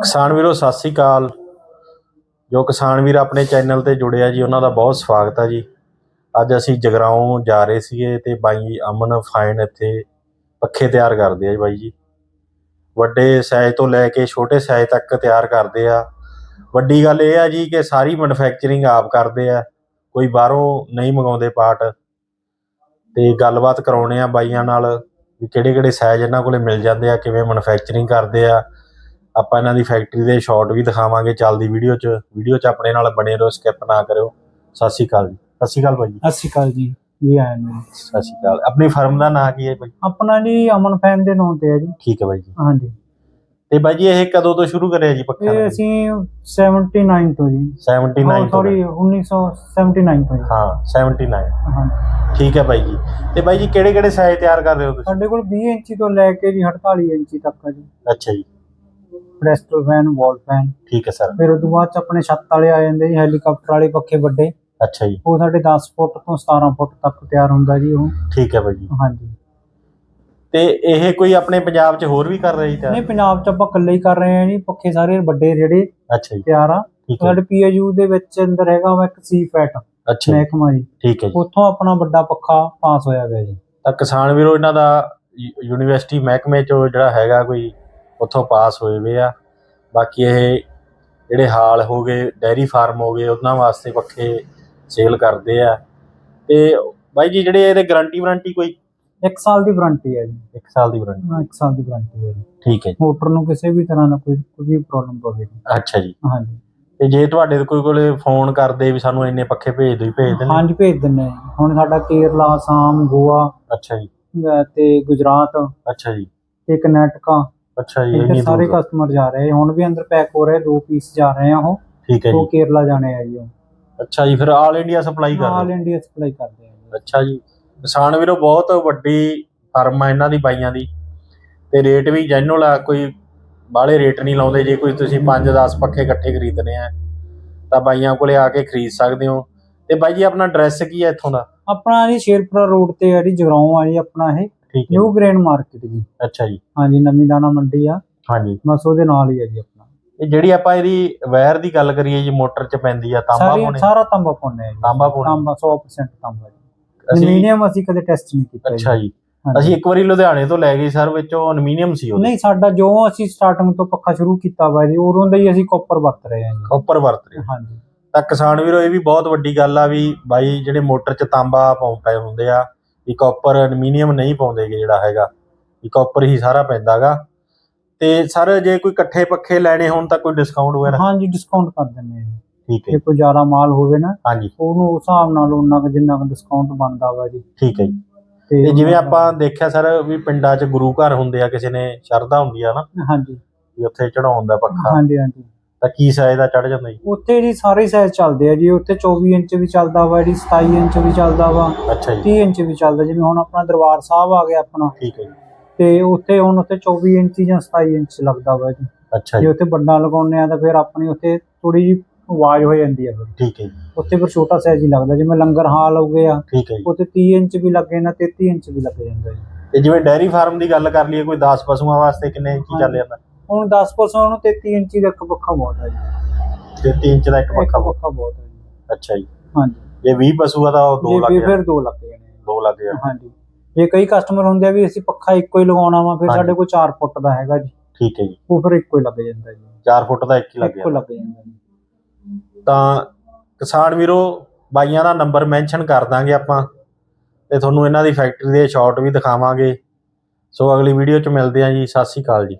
ਕਿਸਾਨ ਵੀਰੋ, ਸਤਿ ਸ੍ਰੀ ਅਕਾਲ। ਜੋ ਕਿਸਾਨ ਵੀਰ ਆਪਣੇ ਚੈਨਲ ਤੇ ਜੁੜੇ ਆ ਜੀ, ਉਹਨਾਂ ਦਾ ਬਹੁਤ ਸਵਾਗਤ ਆ ਜੀ। ਅੱਜ ਅਸੀਂ ਜਗਰਾਉਂ ਜਾ ਰਹੇ ਸੀਗੇ ਤੇ ਬਾਈ ਅਮਨ ਫਾਈਨ ਇੱਥੇ ਪੱਖੇ ਤਿਆਰ ਕਰਦੇ ਆ ਜੀ ਬਾਈ ਜੀ। ਵੱਡੇ ਸਾਈਜ਼ ਤੋਂ ਲੈ ਕੇ ਛੋਟੇ ਸਾਈਜ਼ ਤੱਕ ਤਿਆਰ ਕਰਦੇ ਆ। ਵੱਡੀ ਗੱਲ ਇਹ ਆ ਜੀ ਕਿ ਸਾਰੀ ਮੈਨੂਫੈਕਚਰਿੰਗ ਆਪ ਕਰਦੇ ਆ। ਕੋਈ ਬਾਹਰੋਂ ਨਹੀਂ ਮੰਗਾਉਂਦੇ ਪਾਰਟ ਤੇ ਗੱਲਬਾਤ ਕਰਾਉਣੇ ਆ ਬਾਈਆਂ ਨਾਲ ਵੀ ਕਿਹੜੇ ਕਿਹੜੇ ਸਾਈਜ਼ ਇਹਨਾਂ ਕੋਲੇ ਮਿਲ ਜਾਂਦੇ ਆ, ਕਿਵੇਂ ਮੈਨੂਫੈਕਚਰਿੰਗ ਕਰਦੇ ਆ। ਆਪਾਂ ਇਹਨਾਂ ਦੀ ਫੈਕਟਰੀ ਦੇ ਸ਼ਾਟ ਵੀ ਦਿਖਾਵਾਂਗੇ ਚੱਲਦੀ ਵੀਡੀਓ 'ਚ। ਵੀਡੀਓ 'ਚ ਆਪਣੇ ਨਾਲ ਬਣੇ ਰਹੋ ਸਕਿਪ ਨਾ ਕਰਿਓ। ਸਤਿ ਸ਼੍ਰੀ ਅਕਾਲ ਜੀ। ਸਤਿ ਸ਼੍ਰੀ ਅਕਾਲ ਭਾਈ ਸਤਿ ਸ਼੍ਰੀ ਅਕਾਲ ਜੀ। ਜੀ ਆਇਆਂ ਨੂੰ? ਸਤਿ ਸ਼੍ਰੀ ਅਕਾਲ। ਆਪਣੀ ਫਰਮ ਦਾ ਨਾਂ ਕੀ ਹੈ ਭਾਈ? ਆਪਣਾ ਜੀ ਅਮਨ ਫੈਨ ਦੇ ਨਾਂ ਤੇ ਹੈ ਜੀ। ਠੀਕ ਹੈ ਭਾਈ ਜੀ। ਹਾਂਜੀ। ਤੇ ਜੀ ਇਹ ਕਦੋਂ ਤੋਂ ਸ਼ੁਰੂ ਕਰਿਆ ਜੀ ਪੱਖਿਆਂ ਇਹ ਅਸੀਂ 79 ਤੋਂ ਜੀ। 79 ਤੋਂ ਸੌਰੀ 1979 ਤੋਂ ਜੀ। ਹਾਂ 79 ਹਾਂ। ਠੀਕ ਹੈ ਭਾਈ ਜੀ। ਤੇ ਭਾਈ ਜੀ ਕਿਹੜੇ ਕਿਹੜੇ ਸਾਈਜ਼ ਤਿਆਰ ਕਰ ਰਹੇ ਹੋ ਤੁਸੀਂ? ਸਾਡੇ ਕੋਲ 20 ਇੰਚੀ ਤੋਂ ਲੈ ਕੇ ਜੀ 48 ਇੰਚੀ ਤੱਕ ਹੈ ਜੀ। ਅੱਛਾ ਜੀ। ਪ੍ਰੈਸਟਰ ਫੈਨ ਵਾਲ ਫੈਨ ਠੀਕ ਹੈ ਸਰ ਫਿਰ ਤੋਂ ਬਾਅਦ ਚ ਆਪਣੇ ਛੱਤ ਵਾਲੇ ਆ ਜਾਂਦੇ ਜੀ ਹੈਲੀਕਾਪਟਰ ਵਾਲੇ ਪੱਖੇ ਵੱਡੇ। ਅੱਛਾ ਜੀ। ਉਹ ਸਾਡੇ 10 ਫੁੱਟ ਤੋਂ 17 ਫੁੱਟ ਤੱਕ ਤਿਆਰ ਹੁੰਦਾ ਜੀ ਉਹ। ਠੀਕ ਹੈ ਭਾਈ ਜੀ। ਹਾਂਜੀ। ਤੇ ਇਹ ਕੋਈ ਆਪਣੇ ਪੰਜਾਬ 'ਚ ਹੋਰ ਵੀ ਕਰ ਰਿਹਾ ਤਿਆਰ? ਨਹੀਂ ਪੰਜਾਬ ਚ ਆਪਾਂ ਇਕੱਲੇ ਹੀ ਕਰ ਰਹੇ ਹਾਂ ਜੀ ਪੱਖੇ ਸਾਰੇ ਵੱਡੇ ਜਿਹੜੇ ਅੱਛਾ ਜੀ। ਤਿਆਰ ਆ। ਸਾਡੇ ਪੀਏਯੂ ਦੇ ਵਿੱਚ ਅੰਦਰ ਹੈਗਾ ਵਾ ਇੱਕ ਸੀ ਫੈਟ ਅੱਛਾ ਮਹਿਕਮਾ ਜੀ। ਠੀਕ ਹੈ ਜੀ। ਉੱਥੋਂ ਆਪਣਾ ਵੱਡਾ ਪੱਖਾ ਪਾਸ ਹੋਇਆ ਗਿਆ ਜੀ। ਤਾਂ ਕਿਸਾਨ ਵੀਰੋ ਇਹਨਾਂ ਦਾ ਯੂਨੀਵਰਸਿਟੀ ਮਹਿਕਮੇ ਚੋਂ ਜਿਹੜਾ ਹੈਗਾ ਕੋਈ ਉੱਥੋਂ ਪਾਸ ਹੋਏ ਵੇ ਆ। ਬਾਕੀ ਇਹ ਜਿਹੜੇ ਹਾਲ ਹੋ ਗਏ ਡੈਰੀ ਫਾਰਮ ਹੋ ਗਏ ਉਹਨਾਂ ਵਾਸਤੇ ਪੱਖੇ ਸੇਲ ਕਰਦੇ ਆ। ਤੇ ਬਾਈ ਜੀ ਜਿਹੜੇ ਇਹਦੇ ਗਾਰੰਟੀ ਵਾਰੰਟੀ ਕੋਈ? ਇੱਕ ਸਾਲ ਦੀ ਵਾਰੰਟੀ ਹੈ ਜੀ। 1 ਸਾਲ ਦੀ ਵਾਰੰਟੀ। ਹਾਂ, ਇੱਕ ਸਾਲ ਦੀ ਵਾਰੰਟੀ ਹੈ ਜੀ। ਠੀਕ ਹੈ ਜੀ। ਮੋਟਰ ਨੂੰ ਕਿਸੇ ਵੀ ਤਰ੍ਹਾਂ ਦਾ ਕੋਈ ਕੋਈ ਵੀ ਪ੍ਰੋਬਲਮ ਪਵੇਗੀ ਅੱਛਾ ਜੀ। ਹਾਂਜੀ। ਤੇ ਜੇ ਤੁਹਾਡੇ ਕੋਈ ਕੋਲੇ ਫੋਨ ਕਰਦੇ ਵੀ ਸਾਨੂੰ ਇੰਨੇ ਪੱਖੇ ਭੇਜ ਦਿਓ ਭੇਜ ਦਿੰਦੇ। ਹਾਂਜੀ ਭੇਜ ਜੀ। ਹੁਣ ਸਾਡਾ ਕੇਰਲਾ ਆਸਾਮ ਗੋਆ ਅੱਛਾ ਜੀ। ਤੇ ਗੁਜਰਾਤ ਅੱਛਾ ਜੀ। ਤੇ ਕਰਨਾਟਕਾ ਅੱਛਾ ਜੀ ਇੰਨੀ ਸਾਰੇ ਦੂਰ ਕਸਟਮਰ ਜਾ ਰਹੇ ਆ। ਹੁਣ ਵੀ ਅੰਦਰ ਪੈਕ ਹੋ ਰਹੇ ਦੋ ਪੀਸ ਜਾ ਰਹੇ ਆ ਉਹ। ਠੀਕ ਹੈ ਉਹ ਜੀ। ਕੇਰਲਾ ਜਾਣੇ ਆ ਜੀ ਉਹ। ਅੱਛਾ ਜੀ ਫਿਰ ਆਲ ਇੰਡੀਆ ਸਪਲਾਈ ਕਰ ਰਹੇ ਆਲ? ਇੰਡੀਆ ਸਪਲਾਈ ਕਰਦੇ ਆ ਜੀ। ਅੱਛਾ ਜੀ। ਕਿਸਾਨ ਵੀਰੋ ਬਹੁਤ ਵੱਡੀ ਫਰਮ ਆ ਇਹਨਾਂ ਦੀ ਬਾਈਆਂ ਦੀ। ਤੇ ਰੇਟ ਵੀ ਜੈਨੂਅਲ ਆ ਕੋਈ ਬਾਹਲੇ ਰੇਟ ਨਹੀਂ ਲਾਉਂਦੇ। ਜੇ ਕੋਈ ਤੁਸੀਂ 5-10 ਪੱਖੇ ਇਕੱਠੇ ਖਰੀਦਣੇ ਆ ਤਾਂ ਬਾਈਆਂ ਕੋਲੇ ਆ ਕੇ ਖਰੀਦ ਸਕਦੇ ਹੋ। ਤੇ ਬਾਈ ਜੀ ਆਪਣਾ ਐਡਰੈਸ ਕੀ ਹੈ ਇੱਥੋਂ ਦਾ? ਆਪਣਾ ਜੀ ਸ਼ੇਰਪੁਰਾ ਰੋਡ ਤੇ ਹੈ ਜੀ ਜਗਰਾਉਂ ਆ ਜੀ ਆਪਣਾ ਇਹ। ਠੀਕ ਹੈ ਨਿਊ ਗ੍ਰੇਨ ਮਾਰਕੀਟ ਜੀ। ਅੱਛਾ ਜੀ। ਹਾਂਜੀ ਨਵੀਂ ਦਾਣਾ ਮੰਡੀ ਆ। ਹਾਂਜੀ। ਬਸ ਉਹਦੇ ਨਾਲ ਹੀ ਹੈ ਜੀ ਆਪਣਾ। ਇਹ ਜਿਹੜੀ ਆਪਾਂ ਇਹਦੀ ਵਾਇਰ ਦੀ ਗੱਲ ਕਰੀਏ ਜੀ ਮੋਟਰ 'ਚ ਪੈਂਦੀ ਆ ਤਾਂਬਾ ਸਾਰੀ ਪਾਉਣੇ ਸਾਰਾ ਤਾਂਬਾ ਪਾਉਂਦੇ ਆ ਜੀ। ਤਾਂਬਾ ਪਾਉਣੇ ਤਾਂਬਾ 100% ਤਾਂਬਾ ਜੀ। ਅਸੀਂ ਐਲੂਮੀਨੀਅਮ ਅਸੀਂ ਕਦੇ ਟੈਸਟ ਨਹੀਂ ਕੀਤਾ ਅੱਛਾ ਜੀ। ਹਾਂਜੀ। ਅਸੀਂ ਇੱਕ ਵਾਰੀ ਲੁਧਿਆਣੇ ਤੋਂ ਲੈ ਗਏ ਸਰ ਵਿੱਚੋਂ ਐਲੂਮੀਨੀਅਮ ਸੀ ਉਹ ਨਹੀਂ ਸਾਡਾ ਜੋ ਅਸੀਂ ਸਟਾਰਟਿੰਗ ਤੋਂ ਪੱਖਾ ਸ਼ੁਰੂ ਕੀਤਾ ਵਾ ਜੀ ਉਦੋਂ ਦਾ ਹੀ ਅਸੀਂ ਕਾਪਰ ਵਰਤ ਰਹੇ ਹਾਂ ਜੀ। ਉੱਪਰ ਵਰਤ ਰਹੇ ਹਾਂਜੀ। ਤਾਂ ਕਿਸਾਨ ਵੀਰੋ ਇਹ ਵੀ ਬਹੁਤ ਵੱਡੀ ਗੱਲ ਆ ਵੀ ਬਾਈ ਜਿਹੜੇ ਮੋਟਰ 'ਚ ਤਾਂਬਾ ਪਾਉਂਦੇ ਹੁੰਦੇ ਆ ਵੀ ਕਾਪਰ ਐਲੂਮੀਨੀਅਮ ਨਹੀਂ ਪਾਉਂਦੇਗੇ ਜਿਹੜਾ ਹੈਗਾ ਵੀ ਕਾਪਰ ਹੀ ਸਾਰਾ ਪੈਂਦਾਗਾ। ਤੇ ਸਰ ਜੇ ਕੋਈ ਇਕੱਠੇ ਪੱਖੇ ਲੈਣੇ ਹੋਣ ਤਾਂ ਕੋਈ ਡਿਸਕਾਊਂਟ ਵਗੈਰਾ? ਹਾਂਜੀ ਡਿਸਕਾਊਂਟ ਕਰ ਦਿੰਦੇ ਜੀ। ਠੀਕ ਹੈ ਜੇ ਕੋਈ ਜ਼ਿਆਦਾ ਮਾਲ ਹੋਵੇ ਨਾ ਹਾਂਜੀ। ਉਹਨੂੰ ਉਸ ਹਿਸਾਬ ਨਾਲ ਉਹਨਾਂ ਕੁ ਜਿੰਨਾ ਕੁ ਡਿਸਕਾਊਂਟ ਬਣਦਾ ਵਾ ਜੀ। ਠੀਕ ਹੈ ਜੀ। ਤੇ ਜਿਵੇਂ ਆਪਾਂ ਦੇਖਿਆ ਸਰ ਵੀ ਪਿੰਡਾਂ 'ਚ ਗੁਰੂ ਘਰ ਹੁੰਦੇ ਆ ਕਿਸੇ ਨੇ ਸ਼ਰਧਾ ਹੁੰਦੀ ਆ ਨਾ ਹਾਂਜੀ। ਵੀ ਉੱਥੇ ਚੜਾਉਣ ਦਾ ਪੱਖਾ। ਹਾਂਜੀ ਹਾਂਜੀ। ਤਾਂ ਕੀ ਸਾਈਜ਼ ਦਾ ਚੜ ਜਾਂਦਾ ਜੀ? ਉੱਥੇ ਜੀ ਸਾਰੇ ਸਾਈਜ਼ ਚੱਲਦੇ ਆ ਜੀ। ਉੱਥੇ 24 ਇੰਚ ਵੀ ਚੱਲਦਾ ਵਾ ਜੀ 27 ਇੰਚ ਵੀ ਚੱਲਦਾ ਵਾ ਅੱਛਾ ਜੀ। 30 ਇੰਚ ਵੀ ਚੱਲਦਾ। ਜਿਵੇਂ ਹੁਣ ਆਪਣਾ ਦਰਬਾਰ ਸਾਹਿਬ ਆ ਗਿਆ ਆਪਣਾ ਠੀਕ ਹੈ ਜੀ। ਤੇ ਉੱਥੇ ਹੁਣ ਉੱਥੇ 24 ਇੰਚ ਜਾਂ 27 ਇੰਚ ਲੱਗਦਾ ਵਾ ਜੀ। ਅੱਛਾ ਜੇ। ਜੀ ਉੱਥੇ ਵੱਡਾ ਲਗਾਉਂਦੇ ਆ ਤਾਂ ਫਿਰ ਆਪਣੀ ਉੱਥੇ ਥੋੜੀ ਜਿਹੀ ਆਵਾਜ਼ ਹੋ ਜਾਂਦੀ ਆ ਫਿਰ। ਠੀਕ ਹੈ ਜੀ। ਉੱਥੇ ਫਿਰ ਛੋਟਾ ਸਾਈਜ਼ ਹੀ ਲੱਗਦਾ। ਜਿਵੇਂ ਲੰਗਰ ਹਾਲ ਹੋ ਗਿਆ ਠੀਕ ਹੈ ਜੀ। ਉੱਥੇ 30 ਇੰਚ ਵੀ ਲੱਗੇ ਨਾ 33 ਇੰਚ ਵੀ ਲੱਗ ਜਾਂਦਾ ਜੀ। ਤੇ ਜਿਵੇਂ ਡੈਰੀ ਫਾਰਮ ਦੀ ਗੱਲ ਕਰ ਲਈਏ ਕੋਈ 10 ਪਸ਼ੂਆਂ ਵਾਸਤੇ ਕਿੰਨੇ ਇੰਚੀ ਚੱਲ ਜਾਂਦਾ? ਹੁਣ 10% ਨੂੰ 33 ਇੰਚੀ ਦਾ ਇੱਕ ਪੱਖਾ ਬਹੁਤ ਹੈ ਜੀ। ਤੇ 3 ਇੰਚ ਦਾ ਇੱਕ ਇੱਕ ਪੱਖਾ ਪੱਖਾ ਬਹੁਤ ਹੈ ਜੀ। ਅੱਛਾ ਜੀ। ਹਾਂਜੀ। ਜੇ 20 ਪਸ਼ੂ ਆ ਤਾਂ ਉਹ 2 ਜੇ ਲੱਗ ਜਾਣ। ਫਿਰ 2 ਲੱਗ ਜਾਣੇ 2 ਲੱਗ ਹਾਂਜੀ। ਜੇ ਕਈ ਕਸਟਮਰ ਹੁੰਦੇ ਆ ਵੀ ਅਸੀਂ ਪੱਖਾ ਇੱਕੋ ਹੀ ਲਗਾਉਣਾ ਵਾ ਫਿਰ ਹਾਂਜੀ। ਸਾਡੇ ਕੋਲ 4 ਫੁੱਟ ਦਾ ਹੈਗਾ ਜੀ। ਠੀਕ ਹੈ ਜੀ। ਉਹ ਫਿਰ ਇੱਕੋ ਹੀ ਲੱਗ ਜਾਂਦਾ ਜੀ। 4 ਫੁੱਟ ਦਾ ਇੱਕ ਹੀ ਲੱਗ ਇੱਕੋ ਲੱਗ ਜਾਂਦਾ ਜੀ। ਤਾਂ ਕਿਸਾਨ ਵੀਰੋ ਬਾਈਆਂ ਦਾ ਨੰਬਰ ਮੈਂਸ਼ਨ ਕਰ ਦਾਂਗੇ ਆਪਾਂ ਤੇ ਤੁਹਾਨੂੰ ਇਹਨਾਂ ਦੀ ਫੈਕਟਰੀ ਦੇ ਸ਼ਾਟ ਵੀ ਦਿਖਾਵਾਂਗੇ। ਸੋ ਅਗਲੀ ਵੀਡੀਓ 'ਚ ਮਿਲਦੇ ਆਂ ਜੀ। ਸਤਿ ਸ਼੍ਰੀ ਅਕਾਲ ਜੀ।